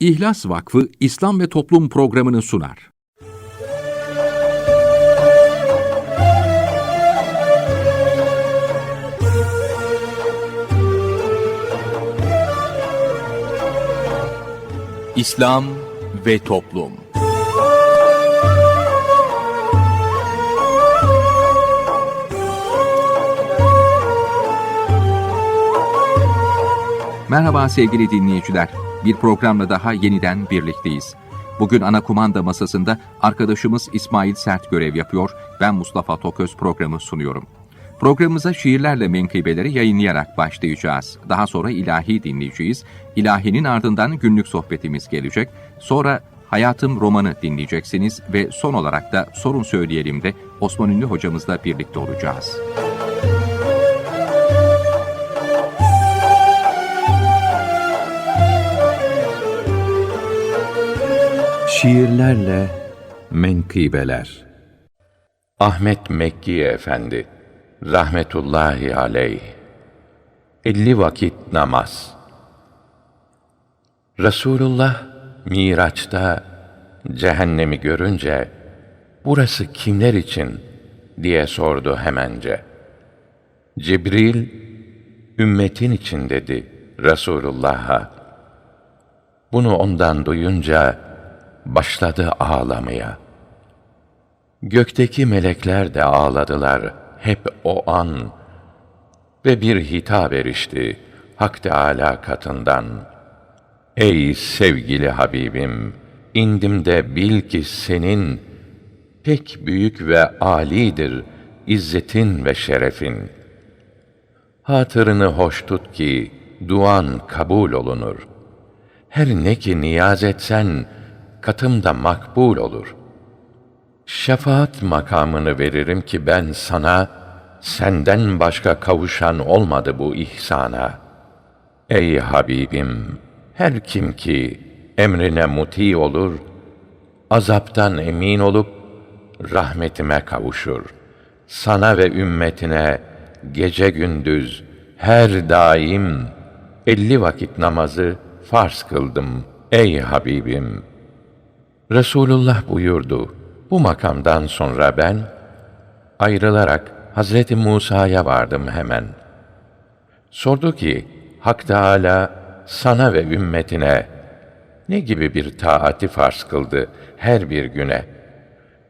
İhlas Vakfı İslam ve Toplum programını sunar. İslam ve Toplum Merhaba sevgili dinleyiciler. Bir programla daha yeniden birlikteyiz. Bugün ana kumanda masasında arkadaşımız İsmail Sert görev yapıyor. Ben Mustafa Toköz programı sunuyorum. Programımıza şiirlerle menkıbeleri yayınlayarak başlayacağız. Daha sonra ilahi dinleyeceğiz. İlahinin ardından günlük sohbetimiz gelecek. Sonra Hayatım romanı dinleyeceksiniz ve son olarak da sorun söyleyelim de Osman Ünlü hocamızla birlikte olacağız. Şiirlerle menkıbeler Ahmet Mekki Efendi rahmetullahi aleyh elli vakit namaz Resulullah Miraç'ta cehennemi görünce burası kimler için diye sordu hemence. Cibril ümmetin için dedi Resulullah'a. Bunu ondan duyunca başladı ağlamaya. Gökteki melekler de ağladılar hep o an ve bir hitap erişti Hak Teâlâ katından. Ey sevgili Habibim, indim de bil ki senin pek büyük ve âlidir izzetin ve şerefin. Hatırını hoş tut ki duan kabul olunur. Her ne ki niyaz etsen, katımda makbul olur. Şefaat makamını veririm ki ben sana, senden başka kavuşan olmadı bu ihsana. Ey Habibim, her kim ki emrine muti olur, azaptan emin olup rahmetime kavuşur. Sana ve ümmetine gece gündüz her daim elli vakit namazı farz kıldım ey Habibim. Resulullah buyurdu. Bu makamdan sonra ben ayrılarak Hazreti Musa'ya vardım hemen. Sordu ki Hak Teâlâ sana ve ümmetine ne gibi bir taati farz kıldı her bir güne?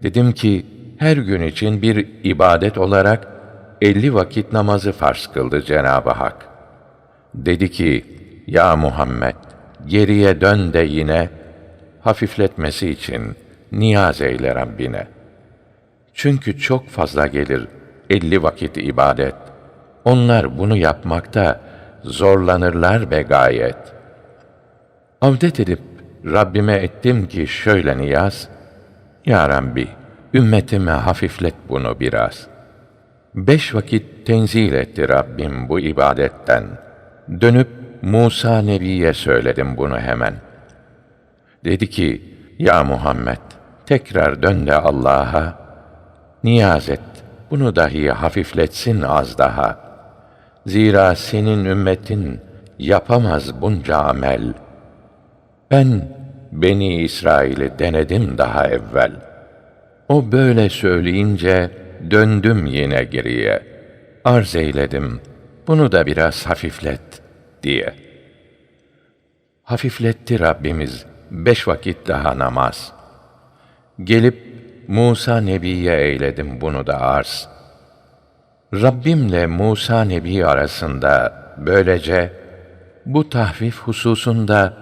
Dedim ki her gün için bir ibadet olarak elli vakit namazı farz kıldı Cenab-ı Hak. Dedi ki, ya Muhammed, geriye dön de yine, hafifletmesi için niyaz eyle Rabbine. Çünkü çok fazla gelir elli vakit ibadet. Onlar bunu yapmakta zorlanırlar ve gayet. Avdet edip Rabbime ettim ki şöyle niyaz, Ya Rabbi, ümmetime hafiflet bunu biraz. Beş vakit tenzil etti Rabbim bu ibadetten. Dönüp Musa Nebi'ye söyledim bunu hemen. Dedi ki, Ya Muhammed, tekrar dön de Allah'a, niyaz et, bunu dahi hafifletsin az daha. Zira senin ümmetin yapamaz bunca amel. Ben Beni İsrail'i denedim daha evvel. O böyle söyleyince döndüm yine geriye. Arz eyledim, bunu da biraz hafiflet diye. Hafifletti Rabbimiz beş vakit daha namaz. Gelip Musa Nebi'ye eyledim bunu da arz. Rabbimle Musa Nebi arasında böylece bu tahfif hususunda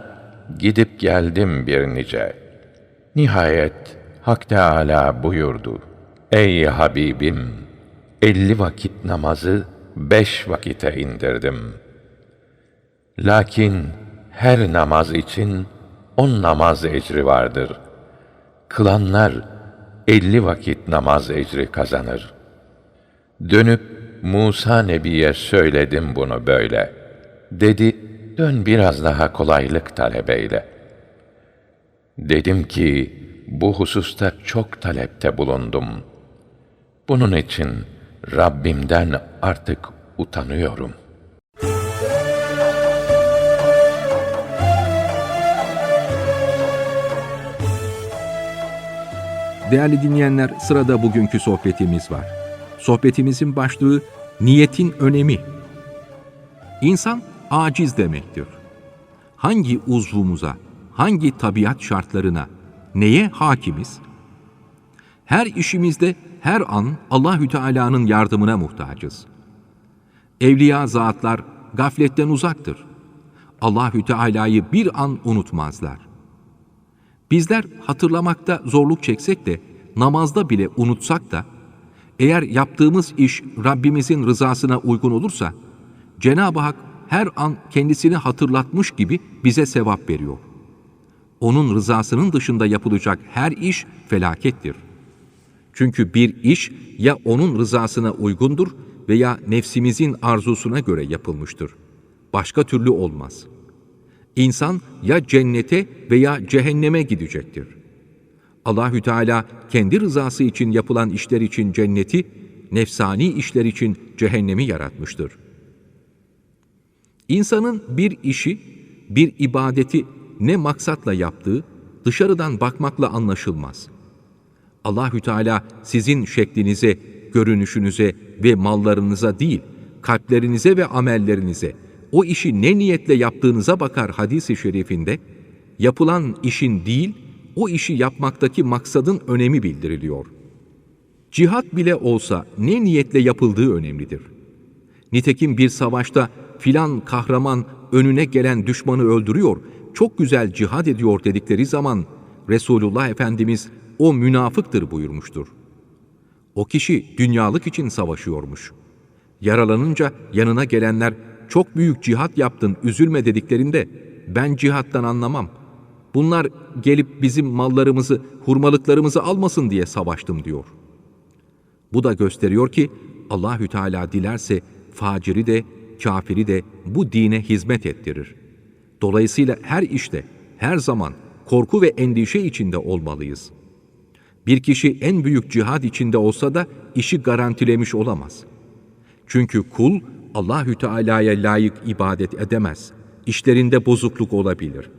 gidip geldim bir nice. Nihayet Hak Teâlâ buyurdu. Ey Habibim! Elli vakit namazı beş vakite indirdim. Lakin her namaz için on namaz ecri vardır. Kılanlar elli vakit namaz ecri kazanır. Dönüp Musa Nebi'ye söyledim bunu böyle. Dedi, dön biraz daha kolaylık talebeyle. Dedim ki, bu hususta çok talepte bulundum. Bunun için Rabbimden artık utanıyorum.'' Değerli dinleyenler, sırada bugünkü sohbetimiz var. Sohbetimizin başlığı niyetin önemi. İnsan aciz demektir. Hangi uzvumuza, hangi tabiat şartlarına, neye hakimiz? Her işimizde her an Allahü Teala'nın yardımına muhtacız. Evliya zatlar gafletten uzaktır. Allahü Teala'yı bir an unutmazlar. Bizler hatırlamakta zorluk çeksek de, namazda bile unutsak da, eğer yaptığımız iş Rabbimizin rızasına uygun olursa, Cenab-ı Hak her an kendisini hatırlatmış gibi bize sevap veriyor. Onun rızasının dışında yapılacak her iş felakettir. Çünkü bir iş ya onun rızasına uygundur veya nefsimizin arzusuna göre yapılmıştır. Başka türlü olmaz.'' İnsan ya cennete veya cehenneme gidecektir. Allahü Teala kendi rızası için yapılan işler için cenneti, nefsani işler için cehennemi yaratmıştır. İnsanın bir işi, bir ibadeti ne maksatla yaptığı dışarıdan bakmakla anlaşılmaz. Allahü Teala sizin şeklinize, görünüşünüze ve mallarınıza değil, kalplerinize ve amellerinize, o işi ne niyetle yaptığınıza bakar hadisi şerifinde, yapılan işin değil, o işi yapmaktaki maksadın önemi bildiriliyor. Cihat bile olsa ne niyetle yapıldığı önemlidir. Nitekim bir savaşta filan kahraman önüne gelen düşmanı öldürüyor, çok güzel cihad ediyor dedikleri zaman Resulullah Efendimiz o münafıktır buyurmuştur. O kişi dünyalık için savaşıyormuş. Yaralanınca yanına gelenler çok büyük cihat yaptın, üzülme dediklerinde ben cihattan anlamam. Bunlar gelip bizim mallarımızı, hurmalıklarımızı almasın diye savaştım diyor. Bu da gösteriyor ki Allahü Teala dilerse faciri de, kafiri de bu dine hizmet ettirir. Dolayısıyla her işte, her zaman korku ve endişe içinde olmalıyız. Bir kişi en büyük cihad içinde olsa da işi garantilemiş olamaz. Çünkü kul Allahü Teala'ya layık ibadet edemez. İşlerinde bozukluk olabilir.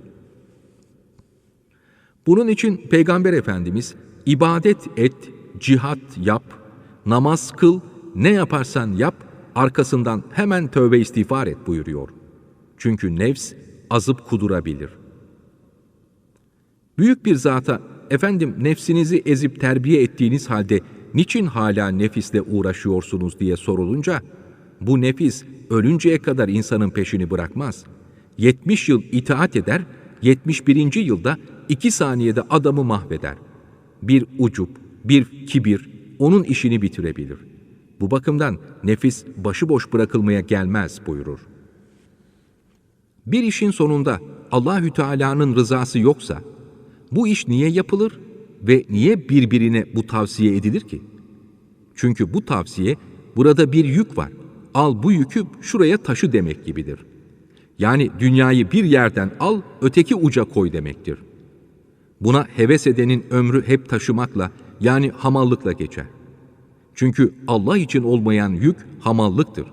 Bunun için Peygamber Efendimiz ibadet et, cihat yap, namaz kıl, ne yaparsan yap, arkasından hemen tövbe istiğfar et buyuruyor. Çünkü nefs azıp kudurabilir. Büyük bir zata, efendim nefsinizi ezip terbiye ettiğiniz halde niçin hala nefisle uğraşıyorsunuz diye sorulunca, bu nefis ölünceye kadar insanın peşini bırakmaz. 70 yıl itaat eder, 71. yılda iki saniyede adamı mahveder. Bir ucup, bir kibir onun işini bitirebilir. Bu bakımdan nefis başıboş bırakılmaya gelmez buyurur. Bir işin sonunda Allahü Teala'nın rızası yoksa bu iş niye yapılır ve niye birbirine bu tavsiye edilir ki? Çünkü bu tavsiye burada bir yük var al bu yükü şuraya taşı demek gibidir. Yani dünyayı bir yerden al, öteki uca koy demektir. Buna heves edenin ömrü hep taşımakla, yani hamallıkla geçer. Çünkü Allah için olmayan yük hamallıktır.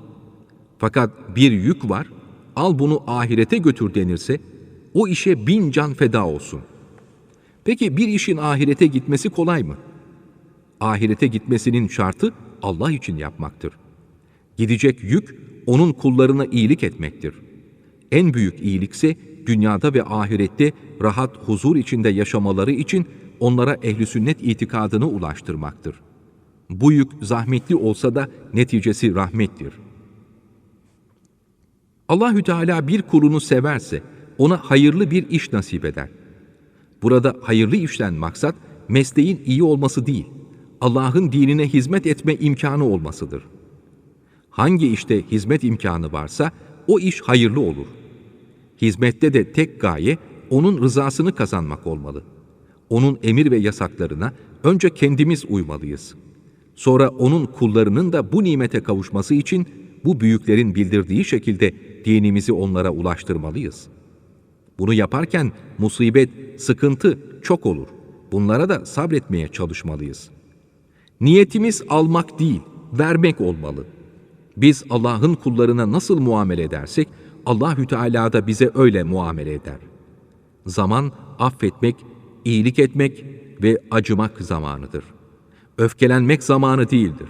Fakat bir yük var, al bunu ahirete götür denirse, o işe bin can feda olsun. Peki bir işin ahirete gitmesi kolay mı? Ahirete gitmesinin şartı Allah için yapmaktır.'' Gidecek yük onun kullarına iyilik etmektir. En büyük iyilikse dünyada ve ahirette rahat huzur içinde yaşamaları için onlara ehli sünnet itikadını ulaştırmaktır. Bu yük zahmetli olsa da neticesi rahmettir. Allahü Teala bir kulunu severse ona hayırlı bir iş nasip eder. Burada hayırlı işten maksat mesleğin iyi olması değil, Allah'ın dinine hizmet etme imkanı olmasıdır.'' Hangi işte hizmet imkanı varsa o iş hayırlı olur. Hizmette de tek gaye onun rızasını kazanmak olmalı. Onun emir ve yasaklarına önce kendimiz uymalıyız. Sonra onun kullarının da bu nimete kavuşması için bu büyüklerin bildirdiği şekilde dinimizi onlara ulaştırmalıyız. Bunu yaparken musibet, sıkıntı çok olur. Bunlara da sabretmeye çalışmalıyız. Niyetimiz almak değil, vermek olmalı.'' Biz Allah'ın kullarına nasıl muamele edersek Allahü Teala da bize öyle muamele eder. Zaman affetmek, iyilik etmek, ve acımak zamanıdır. Öfkelenmek zamanı değildir.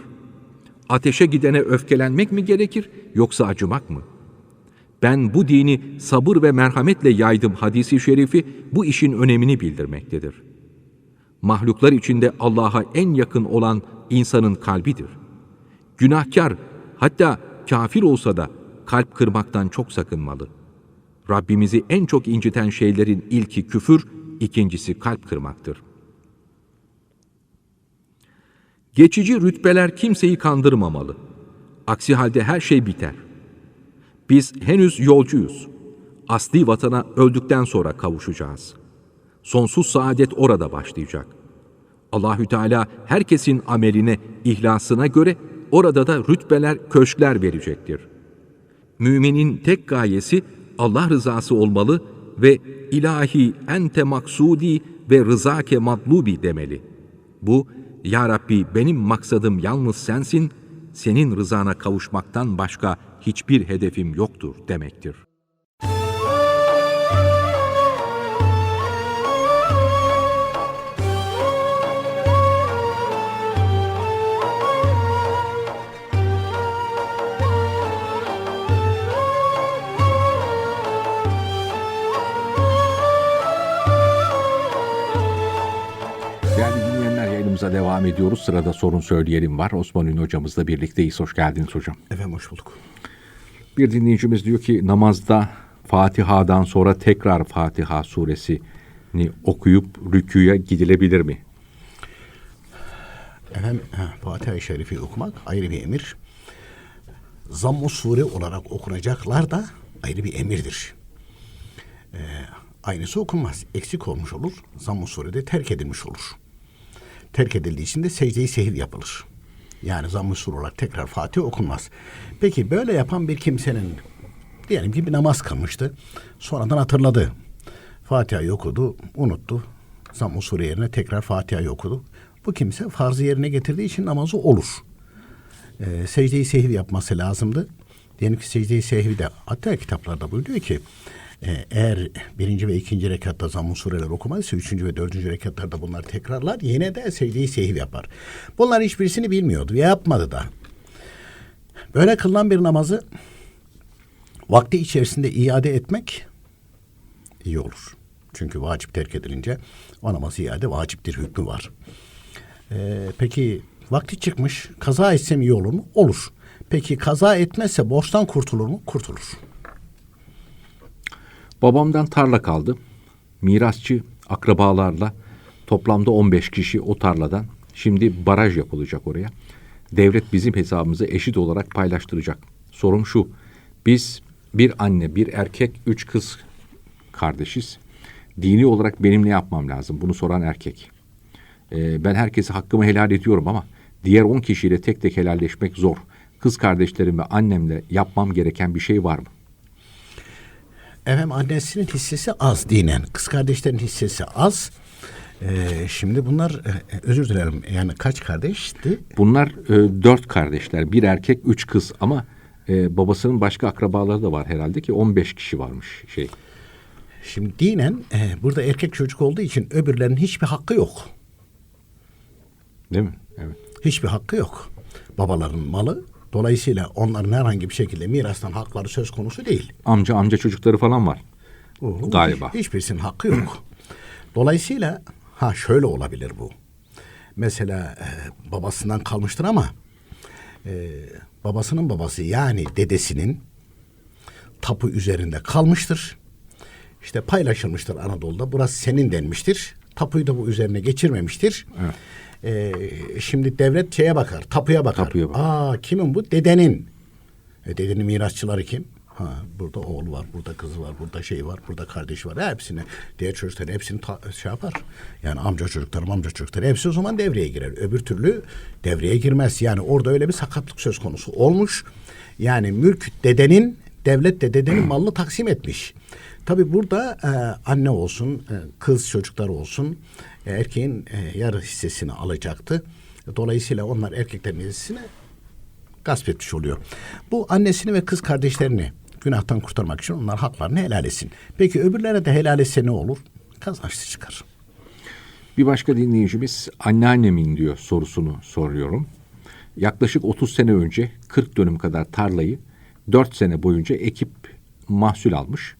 Ateşe gidene öfkelenmek mi gerekir yoksa acımak mı? Ben bu dini sabır ve merhametle yaydım hadisi şerifi bu işin önemini bildirmektedir. Mahluklar içinde Allah'a en yakın olan insanın kalbidir. Günahkar hatta kafir olsa da kalp kırmaktan çok sakınmalı. Rabbimizi en çok inciten şeylerin ilki küfür, ikincisi kalp kırmaktır. Geçici rütbeler kimseyi kandırmamalı. Aksi halde her şey biter. Biz henüz yolcuyuz. Asli vatana öldükten sonra kavuşacağız. Sonsuz saadet orada başlayacak. Allahü Teala herkesin ameline, ihlasına göre orada da rütbeler, köşkler verecektir. Müminin tek gayesi Allah rızası olmalı ve ilahi ente maksudi ve rızake matlubi demeli. Bu, Ya Rabbi benim maksadım yalnız sensin, senin rızana kavuşmaktan başka hiçbir hedefim yoktur demektir. Yayınımıza devam ediyoruz. Sırada sorun söyleyelim var. Osman Ünlü hocamızla birlikteyiz. Hoş geldiniz hocam. Efendim hoş bulduk. Bir dinleyicimiz diyor ki namazda Fatiha'dan sonra tekrar Fatiha suresini okuyup rüküye gidilebilir mi? Efendim ha, Fatiha-i Şerif'i okumak ayrı bir emir. Zamm-ı sure olarak okunacaklar da ayrı bir emirdir. Ee, aynısı okunmaz. Eksik olmuş olur. Zamm-ı surede terk edilmiş olur. Terk edildiği için de secde-i sehiv yapılır. Yani zamm-ı olarak tekrar Fatiha okunmaz. Peki böyle yapan bir kimsenin diyelim ki bir namaz kılmıştı. Sonradan hatırladı. Fatiha'yı okudu, unuttu. Zamm-ı sure yerine tekrar Fatiha'yı okudu. Bu kimse farzı yerine getirdiği için namazı olur. Ee, secde-i sehiv yapması lazımdı. Diyelim ki secde-i sehivi de hatta kitaplarda buyuruyor ki eğer birinci ve ikinci rekatta zamm-ı sureler okumadıysa üçüncü ve dördüncü rekatlarda bunlar tekrarlar yine de secde-i sehiv yapar. Bunlar hiçbirisini bilmiyordu ve yapmadı da. Böyle kılınan bir namazı vakti içerisinde iade etmek iyi olur. Çünkü vacip terk edilince o namazı iade vaciptir hükmü var. Ee, peki vakti çıkmış kaza etsem iyi olur mu? Olur. Peki kaza etmezse borçtan kurtulur mu? Kurtulur. Babamdan tarla kaldı. Mirasçı akrabalarla toplamda 15 kişi o tarladan. Şimdi baraj yapılacak oraya. Devlet bizim hesabımızı eşit olarak paylaştıracak. Sorum şu. Biz bir anne, bir erkek, üç kız kardeşiz. Dini olarak benim ne yapmam lazım? Bunu soran erkek. Ee, ben herkese hakkımı helal ediyorum ama diğer 10 kişiyle tek tek helalleşmek zor. Kız kardeşlerim ve annemle yapmam gereken bir şey var mı? Efendim annesinin hissesi az dinen. Kız kardeşlerin hissesi az. Ee, şimdi bunlar e, özür dilerim yani kaç kardeşti? Bunlar e, dört kardeşler. Bir erkek, üç kız ama e, babasının başka akrabaları da var herhalde ki 15 kişi varmış şey. Şimdi dinen e, burada erkek çocuk olduğu için öbürlerinin hiçbir hakkı yok. Değil mi? Evet. Hiçbir hakkı yok. Babaların malı. Dolayısıyla onların herhangi bir şekilde mirastan hakları söz konusu değil. Amca amca çocukları falan var. Oo, Galiba. hiç- Hiçbirisinin hakkı yok. Dolayısıyla ha şöyle olabilir bu. Mesela e, babasından kalmıştır ama e, babasının babası yani dedesinin tapu üzerinde kalmıştır. İşte paylaşılmıştır Anadolu'da. Burası senin denmiştir. Tapuyu da bu üzerine geçirmemiştir. E, şimdi devlet şeye bakar, tapuya bakar. Tapuya bakar. Aa kimin bu? Dedenin. E, dedenin mirasçıları kim? Ha, burada oğlu var, burada kızı var, burada şey var, burada kardeşi var. Hepsini, diğer çocukların hepsini ta- şey yapar. Yani amca çocukları, amca çocukları hepsi o zaman devreye girer. Öbür türlü devreye girmez. Yani orada öyle bir sakatlık söz konusu olmuş. Yani mülk dedenin, devlet de dedenin malını taksim etmiş. Tabi burada e, anne olsun, e, kız çocuklar olsun, erkeğin e, yarı hissesini alacaktı. Dolayısıyla onlar erkeklerin hissesini gasp etmiş oluyor. Bu annesini ve kız kardeşlerini günahtan kurtarmak için onlar haklarını helal etsin. Peki öbürlerine de helal etse ne olur? Kazançlı çıkar. Bir başka dinleyicimiz anneannemin diyor sorusunu soruyorum. Yaklaşık 30 sene önce 40 dönüm kadar tarlayı 4 sene boyunca ekip mahsul almış.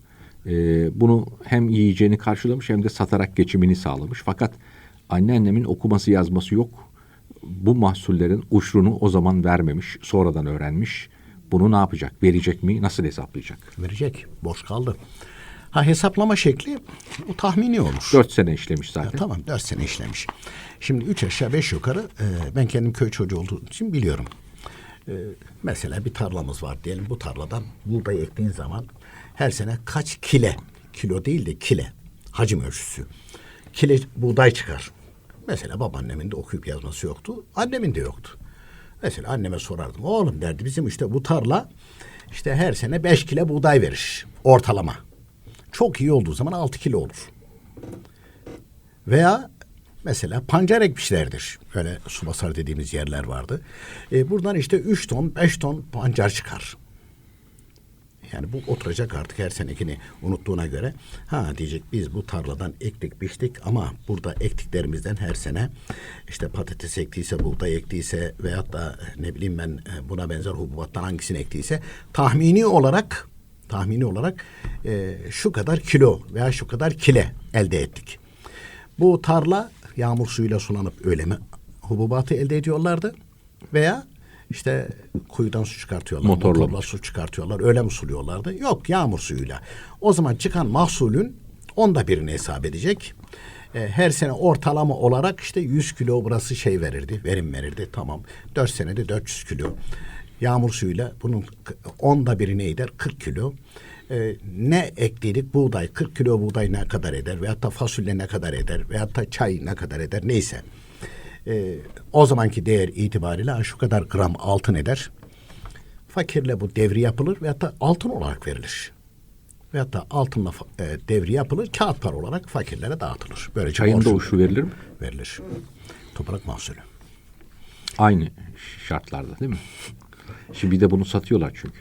Ee, bunu hem yiyeceğini karşılamış hem de satarak geçimini sağlamış. Fakat anneannemin okuması yazması yok. Bu mahsullerin uçrunu o zaman vermemiş. Sonradan öğrenmiş. Bunu ne yapacak? Verecek mi? Nasıl hesaplayacak? Verecek. Boş kaldı. Ha hesaplama şekli bu tahmini olur. 4 sene işlemiş Ya, zaten. tamam dört sene işlemiş. Şimdi üç aşağı beş yukarı e, ben kendim köy çocuğu olduğum için biliyorum. E, mesela bir tarlamız var diyelim bu tarladan buğday ektiğin zaman her sene kaç kile kilo değil de kile hacim ölçüsü kile buğday çıkar. Mesela babaannemin de okuyup yazması yoktu. Annemin de yoktu. Mesela anneme sorardım. Oğlum derdi bizim işte bu tarla işte her sene beş kilo buğday verir ortalama. Çok iyi olduğu zaman altı kilo olur. Veya mesela pancar ekmişlerdir. Böyle subasar dediğimiz yerler vardı. E, buradan işte 3 ton, 5 ton pancar çıkar. Yani bu oturacak artık her senekini unuttuğuna göre. Ha diyecek biz bu tarladan ektik biçtik ama burada ektiklerimizden her sene işte patates ektiyse, buğday ektiyse veyahut da ne bileyim ben e, buna benzer hububattan hangisini ektiyse tahmini olarak tahmini olarak e, şu kadar kilo veya şu kadar kile elde ettik. Bu tarla yağmur suyuyla sulanıp öyle mi hububatı elde ediyorlardı veya işte kuyudan su çıkartıyorlar, Motorla motorla su çıkartıyorlar, öyle mi suluyorlardı? Yok yağmur suyuyla. O zaman çıkan mahsulün onda birini hesap edecek. E, her sene ortalama olarak işte 100 kilo burası şey verirdi, verim verirdi. Tamam. 4 senede 400 kilo. Yağmur suyuyla bunun onda biri ne eder? 40 kilo. E, ne ekledik? Buğday. 40 kilo buğday ne kadar eder? Veyahut da fasulye ne kadar eder? Veyahut da çay ne kadar eder? Neyse. E, o zamanki değer itibariyle şu kadar gram altın eder. Fakirle bu devri yapılır veyahut da altın olarak verilir. Veyahut da altınla e, devri yapılır, kağıt para olarak fakirlere dağıtılır. Böylece Çayın uçlu verilir mi? verilir. Toprak mahsulü. Aynı şartlarda değil mi? Şimdi bir de bunu satıyorlar çünkü.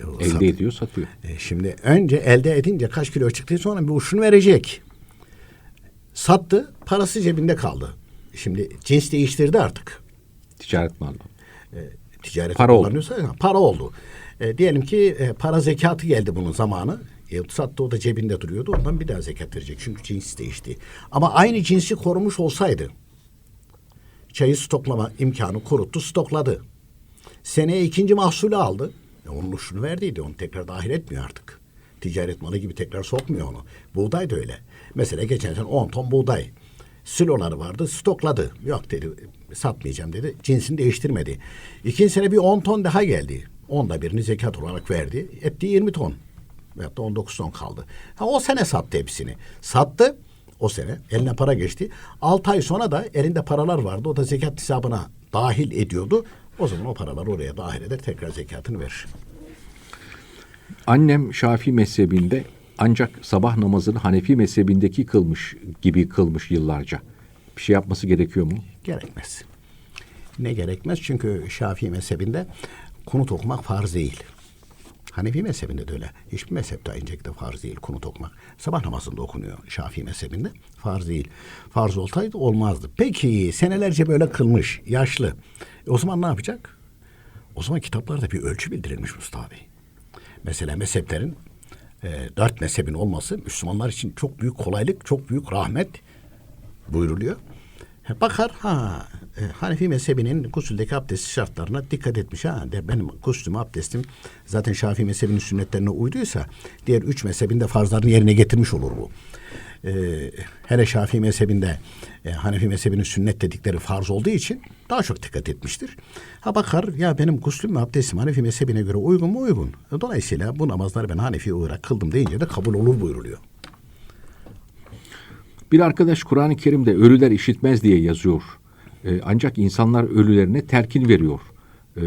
E, o Elde sat- ediyor, satıyor. E, şimdi önce elde edince kaç kilo çıktı sonra bir uçunu verecek. Sattı, parası cebinde kaldı. Şimdi cins değiştirdi artık. Ticaret malı. Ticaret Para oldu. para oldu. E, diyelim ki e, para zekatı geldi bunun zamanı. E, sattı o da cebinde duruyordu. Ondan bir daha zekat verecek. Çünkü cins değişti. Ama aynı cinsi korumuş olsaydı çayı stoklama imkanı koruttu, stokladı. Seneye ikinci mahsulü aldı. E, onun uçunu verdiydi. Onu tekrar dahil etmiyor artık. Ticaret malı gibi tekrar sokmuyor onu. Buğday da öyle. Mesela geçen sene 10 ton buğday. Siloları vardı stokladı. Yok dedi satmayacağım dedi. Cinsini değiştirmedi. İkinci sene bir 10 ton daha geldi. Onda birini zekat olarak verdi. Etti 20 ton. Veyahut da 19 ton kaldı. Ha, o sene sattı hepsini. Sattı o sene. Eline para geçti. 6 ay sonra da elinde paralar vardı. O da zekat hesabına dahil ediyordu. O zaman o paraları oraya dahil eder. Tekrar zekatını verir. Annem Şafii mezhebinde ancak sabah namazını Hanefi mezhebindeki kılmış gibi kılmış yıllarca. Bir şey yapması gerekiyor mu? Gerekmez. Ne gerekmez? Çünkü Şafii mezhebinde kunut okumak farz değil. Hanefi mezhebinde de öyle. Hiçbir mezhepte aynı şekilde farz değil kunut okumak. Sabah namazında okunuyor Şafii mezhebinde. Farz değil. Farz olsaydı olmazdı. Peki senelerce böyle kılmış, yaşlı. E, o zaman ne yapacak? O zaman kitaplarda bir ölçü bildirilmiş Mustafa Bey. Mesela mezheplerin e, dört mezhebin olması Müslümanlar için çok büyük kolaylık, çok büyük rahmet buyruluyor. Ha, Bakar ha e, Hanefi mezhebinin gusüldeki abdest şartlarına dikkat etmiş. Ha de benim gusülüm abdestim zaten Şafii mezhebinin sünnetlerine uyduysa diğer üç mezhebin de farzlarını yerine getirmiş olur bu. Ee, hele Şafii mezhebinde e, Hanefi mezhebinin sünnet dedikleri farz olduğu için daha çok dikkat etmiştir. Ha bakar ya benim guslüm ve abdestim Hanefi mezhebine göre uygun mu uygun. Dolayısıyla bu namazları ben Hanefi olarak kıldım deyince de kabul olur buyuruluyor. Bir arkadaş Kur'an-ı Kerim'de ölüler işitmez diye yazıyor. Ee, ancak insanlar ölülerine telkin veriyor. Ee,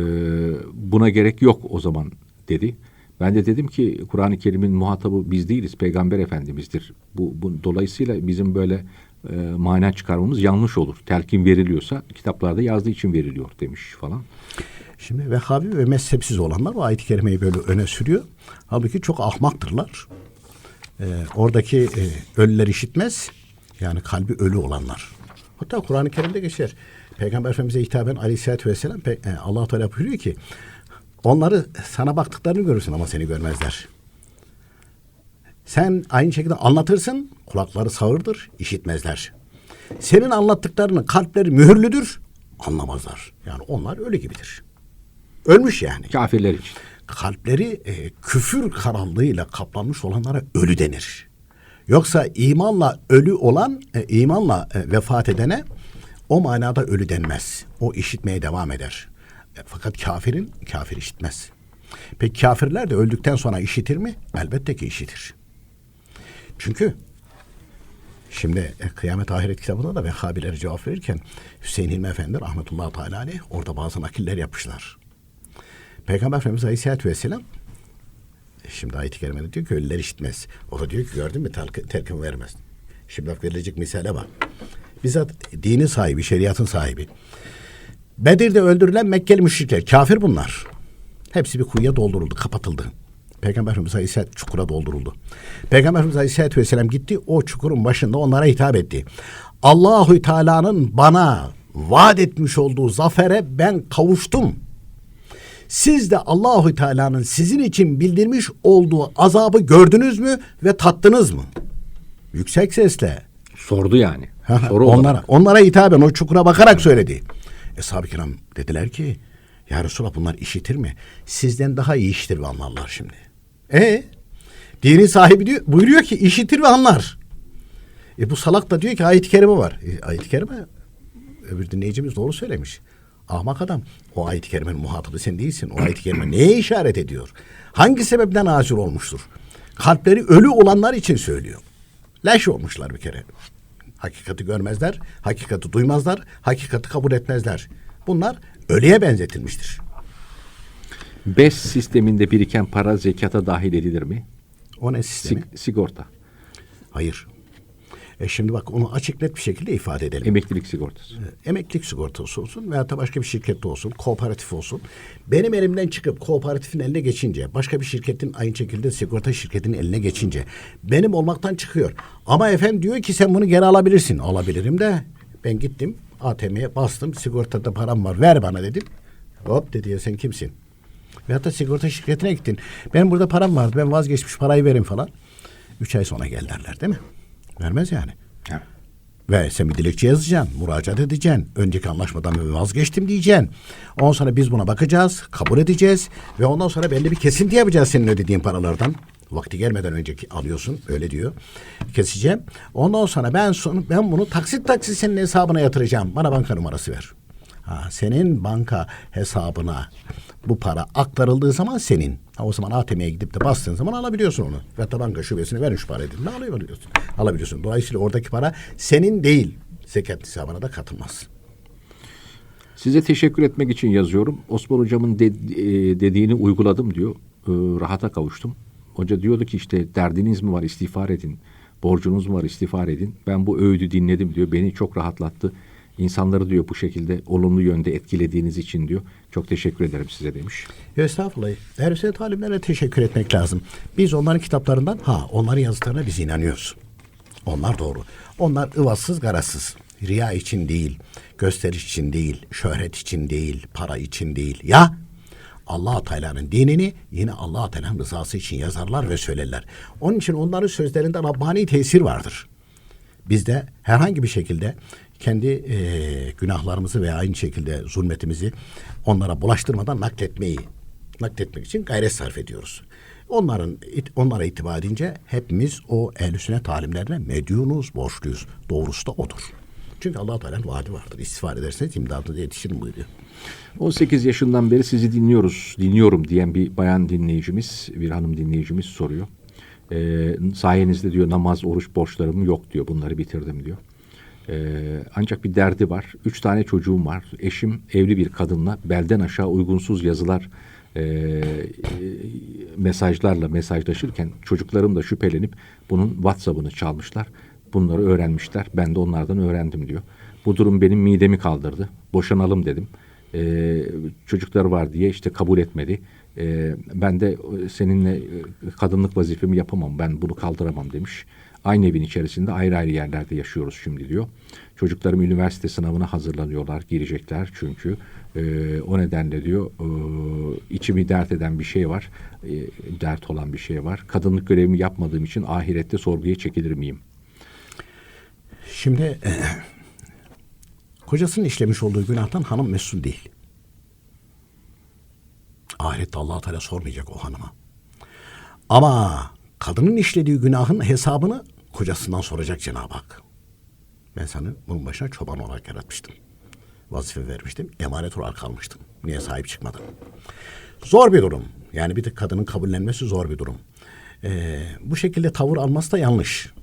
buna gerek yok o zaman dedi. Ben de dedim ki Kur'an-ı Kerim'in muhatabı biz değiliz, Peygamber Efendimiz'dir. Bu, bu dolayısıyla bizim böyle e, mana çıkarmamız yanlış olur. Telkin veriliyorsa kitaplarda yazdığı için veriliyor demiş falan. Şimdi Vehhabi ve mezhepsiz olanlar o ayet-i kerimeyi böyle öne sürüyor. Halbuki çok ahmaktırlar. Ee, oradaki e, ölüler işitmez. Yani kalbi ölü olanlar. Hatta Kur'an-ı Kerim'de geçer. Peygamber Efendimiz'e hitaben aleyhissalatü vesselam e, allah Teala buyuruyor ki onları sana baktıklarını görürsün ama seni görmezler. Sen aynı şekilde anlatırsın, kulakları sağırdır, işitmezler. Senin anlattıklarının kalpleri mühürlüdür, anlamazlar. Yani onlar ölü gibidir. Ölmüş yani. Kafirler için. Kalpleri e, küfür karanlığıyla kaplanmış olanlara ölü denir. Yoksa imanla ölü olan, e, imanla e, vefat edene o manada ölü denmez. O işitmeye devam eder. E, fakat kafirin, kafir işitmez. Peki kafirler de öldükten sonra işitir mi? Elbette ki işitir. Çünkü şimdi e, Kıyamet Ahiret kitabında da Vehhabilere cevap verirken Hüseyin Hilmi Efendi rahmetullahi teala aleyh orada bazı nakiller yapmışlar. Peygamber Efendimiz Aleyhisselatü Vesselam e, şimdi ayet-i kerimede diyor ki ölüler işitmez. O da diyor ki gördün mü telkin vermez. Şimdi bak verilecek misale bak. Bizzat dinin sahibi, şeriatın sahibi. Bedir'de öldürülen Mekkeli müşrikler, kafir bunlar. Hepsi bir kuyuya dolduruldu, kapatıldı. Peygamber Efendimiz Aleyhisselatü çukura dolduruldu. Peygamber Efendimiz Aleyhisselatü Vesselam gitti, o çukurun başında onlara hitap etti. Allahü Teala'nın bana vaat etmiş olduğu zafere ben kavuştum. Siz de Allahü Teala'nın sizin için bildirmiş olduğu azabı gördünüz mü ve tattınız mı? Yüksek sesle. Sordu yani. Soru olarak. onlara, onlara hitaben o çukura bakarak söyledi. Eshab-ı kiram dediler ki ya Resulallah bunlar işitir mi? Sizden daha iyi işitir ve anlarlar şimdi. E dinin sahibi diyor, buyuruyor ki işitir ve anlar. E bu salak da diyor ki ayet-i kerime var. E, ayet-i kerime öbür dinleyicimiz doğru söylemiş. Ahmak adam. O ayet-i kerimenin muhatabı sen değilsin. O ayet-i kerime neye işaret ediyor? Hangi sebepten nazil olmuştur? Kalpleri ölü olanlar için söylüyor. Leş olmuşlar bir kere. Hakikati görmezler, hakikati duymazlar, hakikati kabul etmezler. Bunlar ölüye benzetilmiştir. BES sisteminde biriken para zekata dahil edilir mi? O ne sistemi? Sig- sigorta. Hayır. E şimdi bak onu açık net bir şekilde ifade edelim. Emeklilik sigortası. emeklilik sigortası olsun veya da başka bir şirkette olsun, kooperatif olsun. Benim elimden çıkıp kooperatifin eline geçince, başka bir şirketin aynı şekilde sigorta şirketinin eline geçince benim olmaktan çıkıyor. Ama efendim diyor ki sen bunu geri alabilirsin. Alabilirim de ben gittim ATM'ye bastım sigortada param var ver bana dedim. Hop dedi ya sen kimsin? Veyahut da sigorta şirketine gittin. Benim burada param vardı ben vazgeçmiş parayı verin falan. Üç ay sonra gel derler değil mi? Vermez yani. Evet. Ve sen bir dilekçe yazacaksın, müracaat edeceksin. Önceki anlaşmadan vazgeçtim diyeceksin. Ondan sonra biz buna bakacağız, kabul edeceğiz. Ve ondan sonra belli bir kesinti yapacağız senin ödediğin paralardan. Vakti gelmeden önceki alıyorsun, öyle diyor. Keseceğim. Ondan sonra ben son, ben bunu taksit taksit senin hesabına yatıracağım. Bana banka numarası ver. Ha, senin banka hesabına bu para aktarıldığı zaman senin. Ha, o zaman ATM'ye gidip de bastığın zaman alabiliyorsun onu. Ve banka şubesine verin şu parayı dediğinde alabiliyorsun. Alabiliyorsun. Dolayısıyla oradaki para senin değil. Zekat hesabına da katılmaz. Size teşekkür etmek için yazıyorum. Osman hocamın de- e, dediğini uyguladım diyor. E, rahata kavuştum. Hoca diyordu ki işte derdiniz mi var istiğfar edin. Borcunuz mu var istiğfar edin. Ben bu öğüdü dinledim diyor. Beni çok rahatlattı. İnsanları diyor bu şekilde olumlu yönde etkilediğiniz için diyor. Çok teşekkür ederim size demiş. Estağfurullah. Derviş talimlerine teşekkür etmek lazım. Biz onların kitaplarından, ha onların yazdıklarına biz inanıyoruz. Onlar doğru. Onlar ıvazsız garazsız. Riya için değil, gösteriş için değil, şöhret için değil, para için değil. Ya allah Teala'nın dinini yine allah Teala'nın rızası için yazarlar ve söylerler. Onun için onların sözlerinde Rabbani tesir vardır. Biz de herhangi bir şekilde kendi eee, günahlarımızı veya aynı şekilde zulmetimizi onlara bulaştırmadan nakletmeyi nakletmek için gayret sarf ediyoruz. Onların onlara itibar edince hepimiz o ehl sünnet talimlerine medyunuz, borçluyuz. Doğrusu da odur. Çünkü Allah Teala'nın vaadi vardır. İstiğfar ederseniz imdadınıza yetişirim buyuruyor. 18 yaşından beri sizi dinliyoruz, dinliyorum diyen bir bayan dinleyicimiz, bir hanım dinleyicimiz soruyor. Ee, sayenizde diyor namaz, oruç borçlarım yok diyor. Bunları bitirdim diyor. Ee, ancak bir derdi var. Üç tane çocuğum var. Eşim evli bir kadınla belden aşağı uygunsuz yazılar e, mesajlarla mesajlaşırken çocuklarım da şüphelenip bunun WhatsApp'ını çalmışlar. Bunları öğrenmişler. Ben de onlardan öğrendim diyor. Bu durum benim midemi kaldırdı. Boşanalım dedim. Ee, çocuklar var diye işte kabul etmedi. Ee, ben de seninle e, kadınlık vazifemi yapamam. Ben bunu kaldıramam demiş. Aynı evin içerisinde ayrı ayrı yerlerde yaşıyoruz şimdi diyor. Çocuklarım üniversite sınavına hazırlanıyorlar, girecekler çünkü. Ee, o nedenle diyor e, içimi dert eden bir şey var, e, dert olan bir şey var. Kadınlık görevimi yapmadığım için ahirette sorguya çekilir miyim? Şimdi e, kocasının işlemiş olduğu günahtan hanım mesul değil. Ahirette allah Teala sormayacak o hanıma. Ama kadının işlediği günahın hesabını kocasından soracak Cenab-ı Hak. Ben sana bunun başına çoban olarak yaratmıştım. Vazife vermiştim. Emanet olarak kalmıştım. Niye sahip çıkmadın? Zor bir durum. Yani bir de kadının kabullenmesi zor bir durum. Ee, bu şekilde tavır alması da yanlış.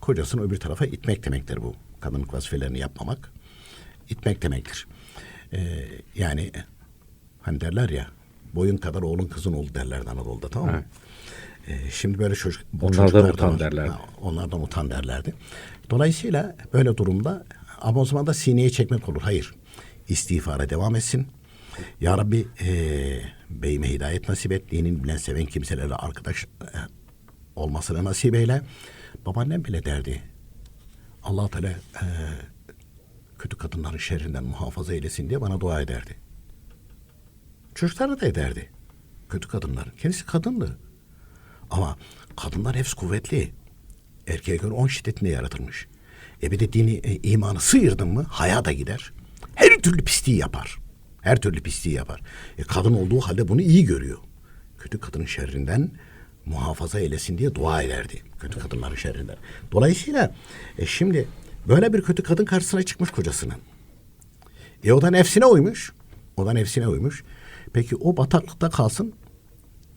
Kocasını öbür tarafa itmek demektir bu. Kadınlık vazifelerini yapmamak. itmek demektir. Ee, yani hani derler ya boyun kadar oğlun kızın oldu derlerdi Anadolu'da tamam mı? Ee, şimdi böyle çocuk, bu Onlardan çocuklar da utan var. derlerdi. Ha, onlardan utan derlerdi. Dolayısıyla böyle durumda ama o zaman da sineye çekmek olur. Hayır. İstiğfara devam etsin. Ya Rabbi eee beyime hidayet nasip et. Dinin bilen seven kimselerle arkadaş e, olmasını nasip eyle. Babaannem bile derdi. allah Teala eee, kötü kadınların şerrinden muhafaza eylesin diye bana dua ederdi. Çocuklara da ederdi. Kötü kadınlar. Kendisi kadındı. Ama kadınlar hepsi kuvvetli. Erkeğe göre on şiddetinde yaratılmış. E bir de dini, e, imanı sıyırdın mı haya da gider. Her türlü pisliği yapar. Her türlü pisliği yapar. E kadın olduğu halde bunu iyi görüyor. Kötü kadının şerrinden muhafaza eylesin diye dua ederdi. Kötü kadınların şerrinden. Dolayısıyla e şimdi böyle bir kötü kadın karşısına çıkmış kocasının. E o da nefsine uymuş. O da nefsine uymuş. Peki o bataklıkta kalsın.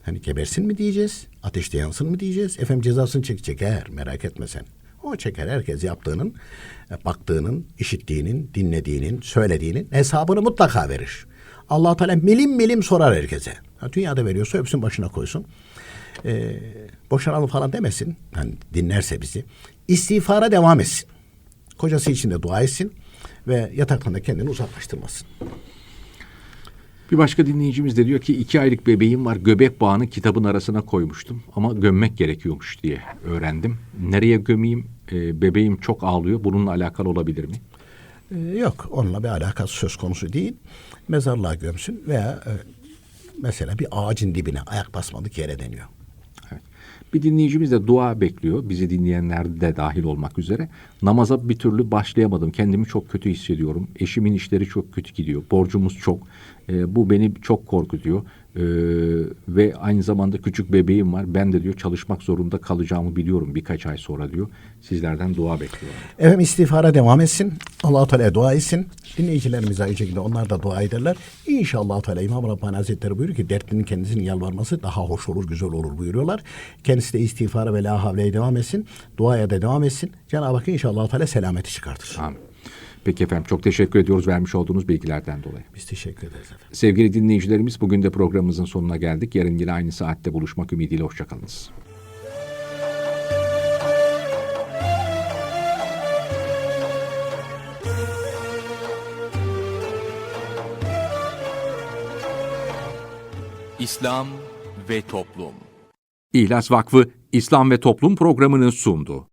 Hani gebersin mi diyeceğiz? Ateşte yansın mı diyeceğiz? Efendim cezasını çek çeker merak etme sen. O çeker herkes yaptığının, e, baktığının, işittiğinin, dinlediğinin, söylediğinin hesabını mutlaka verir. allah Teala milim milim sorar herkese. Ha, dünyada veriyorsa öpsün başına koysun. Ee, boşanalım falan demesin. Yani dinlerse bizi. İstiğfara devam etsin. Kocası için de dua etsin ve yataktan da kendini uzaklaştırmasın. Bir başka dinleyicimiz de diyor ki iki aylık bebeğim var göbek bağını kitabın arasına koymuştum ama gömmek gerekiyormuş diye öğrendim. Nereye gömeyim? Ee, bebeğim çok ağlıyor. Bununla alakalı olabilir mi? Ee, yok onunla bir alakası söz konusu değil. Mezarlığa gömsün veya e, mesela bir ağacın dibine ayak basmadık yere deniyor. Bir dinleyicimiz de dua bekliyor. Bizi dinleyenler de dahil olmak üzere. Namaza bir türlü başlayamadım. Kendimi çok kötü hissediyorum. Eşimin işleri çok kötü gidiyor. Borcumuz çok. Ee, bu beni çok korkutuyor. Ee, ve aynı zamanda küçük bebeğim var. Ben de diyor çalışmak zorunda kalacağımı biliyorum birkaç ay sonra diyor. Sizlerden dua bekliyorum. Efendim istiğfara devam etsin. allah Teala dua etsin. Dinleyicilerimiz aynı şekilde onlar da dua ederler. İnşallah Teala İmam Rabbani Hazretleri buyuruyor ki dertlinin kendisinin yalvarması daha hoş olur, güzel olur buyuruyorlar. Kendisi de istiğfara ve la havleye devam etsin. Duaya da devam etsin. Cenab-ı Hak inşallah Teala selameti çıkartır. Amin. Peki efendim çok teşekkür ediyoruz vermiş olduğunuz bilgilerden dolayı. Biz teşekkür ederiz efendim. Sevgili dinleyicilerimiz bugün de programımızın sonuna geldik. Yarın yine aynı saatte buluşmak ümidiyle hoşçakalınız. İslam ve Toplum İhlas Vakfı İslam ve Toplum programını sundu.